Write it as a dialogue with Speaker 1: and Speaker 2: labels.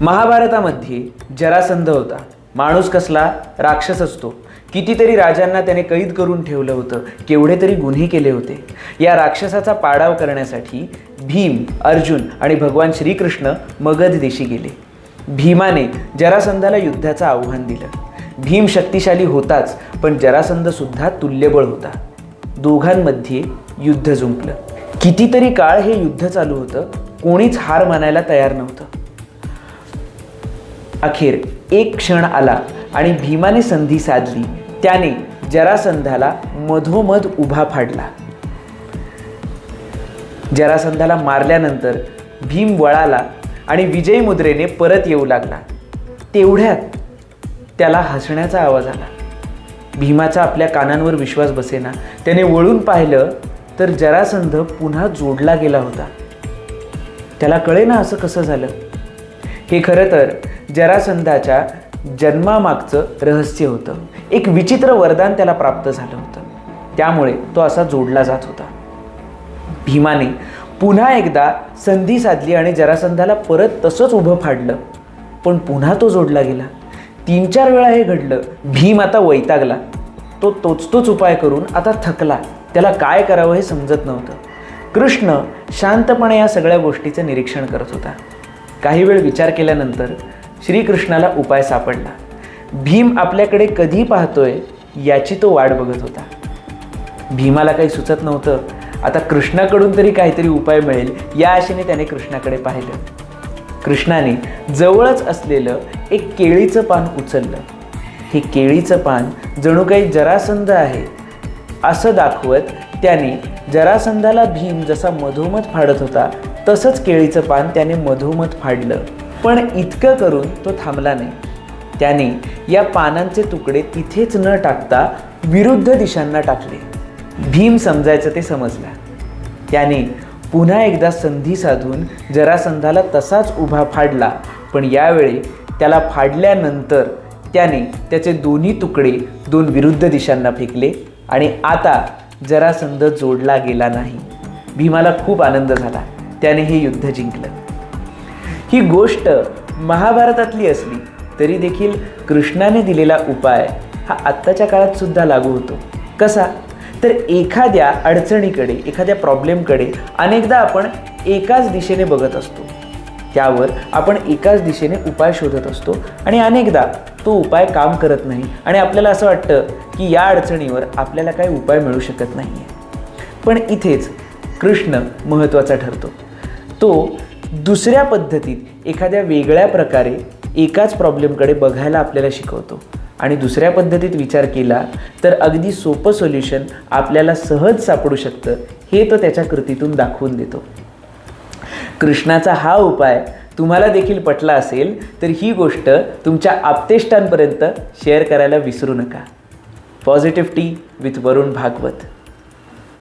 Speaker 1: महाभारतामध्ये जरासंध होता. माणूस कसला? राक्षस असतो. कितीतरी राजांना त्याने कैद करून ठेवलं होतं. केवढे तरी गुन्हे केले होते. या राक्षसाचा पाडाव करण्यासाठी भीम अर्जुन आणि भगवान श्रीकृष्ण मगध देशी गेले. भीमाने जरासंधाला युद्धाचं आव्हान दिलं. भीम शक्तिशाली होताच पण जरासंध सुद्धा तुल्यबळ होता. दोघांमध्ये युद्ध जुंपलं. कितीतरी काळ हे युद्ध चालू होतं. कोणीच हार मानायला तयार नव्हतं. अखेर एक क्षण आला आणि भीमाने संधी साधली. त्याने जरासंधाला मधोमध उभा फाडला. जरासंधाला मारल्यानंतर भीम वळाला आणि विजयी मुद्रेने परत येऊ लागला. तेवढ्यात त्याला हसण्याचा आवाज आला. भीमाचा आपल्या कानांवर विश्वास बसेना. त्याने वळून पाहिलं तर जरासंध पुन्हा जोडला गेला होता. त्याला कळेना असं कसं झालं? हे खरं तर जरासंधाच्या जन्मामागचं रहस्य होतं. एक विचित्र वरदान त्याला प्राप्त झालं होतं. त्यामुळे तो असा जोडला जात होता. भीमाने पुन्हा एकदा संधी साधली आणि जरासंधाला परत तसंच उभं फाडलं. पण पुन्हा तो जोडला गेला. तीन चार वेळा हे घडलं. भीम आता वैतागला. तो तोच तोच उपाय करून आता थकला. त्याला काय करावं हे समजत नव्हतं. कृष्ण शांतपणे या सगळ्या गोष्टीचं निरीक्षण करत होता. काही वेळ विचार केल्यानंतर श्रीकृष्णाला उपाय सापडला. भीम आपल्याकडे कधी पाहतोय याची तो वाट बघत होता. भीमाला काही सुचत नव्हतं. आता कृष्णाकडून तरी काहीतरी उपाय मिळेल या आशेने त्याने कृष्णाकडे पाहिलं. कृष्णाने जवळच असलेलं एक केळीचं पान उचललं. हे केळीचं पान जणू काही जरासंध आहे असं दाखवत त्याने जरासंधाला भीम जसा मधोमध फाडत होता तसंच केळीचं पान त्याने मधोमध फाडलं. पण इतकं करून तो थांबला नाही. त्याने या पानांचे तुकडे तिथेच न टाकता विरुद्ध दिशांना टाकले. भीम समजायचं ते समजलं. त्याने पुन्हा एकदा संधी साधून जरासंधाला तसाच उभा फाडला पण यावेळी त्याला फाडल्यानंतर त्याने त्याचे दोन्ही तुकडे दोन विरुद्ध दिशांना फेकले आणि आता जरासंध जोडला गेला नाही. भीमाला खूप आनंद झाला. त्याने हे युद्ध जिंकलं. ही गोष्ट महाभारतातली असली तरी देखील कृष्णाने दिलेला उपाय हा आत्ताच्या काळात सुद्धा लागू होतो. कसा? तर एखाद्या अडचणीकडे एखाद्या प्रॉब्लेमकडे अनेकदा आपण एकाच दिशेने बघत असतो. त्यावर आपण एकाच दिशेने उपाय शोधत असतो आणि अनेकदा तो उपाय काम करत नाही आणि आपल्याला असं वाटतं की या अडचणीवर आपल्याला काही उपाय मिळू शकत नाही आहे पण इथेच कृष्ण महत्त्वाचा ठरतो. तो दुसऱ्या पद्धतीत एखाद्या वेगळ्या प्रकारे एकाच प्रॉब्लेमकडे बघायला आपल्याला शिकवतो. आणि दुसऱ्या पद्धतीत विचार केला तर अगदी सोपं सोल्युशन आपल्याला सहज सापडू शकतं हे तो त्याच्या कृतीतून दाखवून देतो. कृष्णाचा हा उपाय तुम्हाला देखील पटला असेल तर ही गोष्ट तुमच्या आप्तेष्टांपर्यंत शेअर करायला विसरू नका. Positive tea with Varun Bhagwat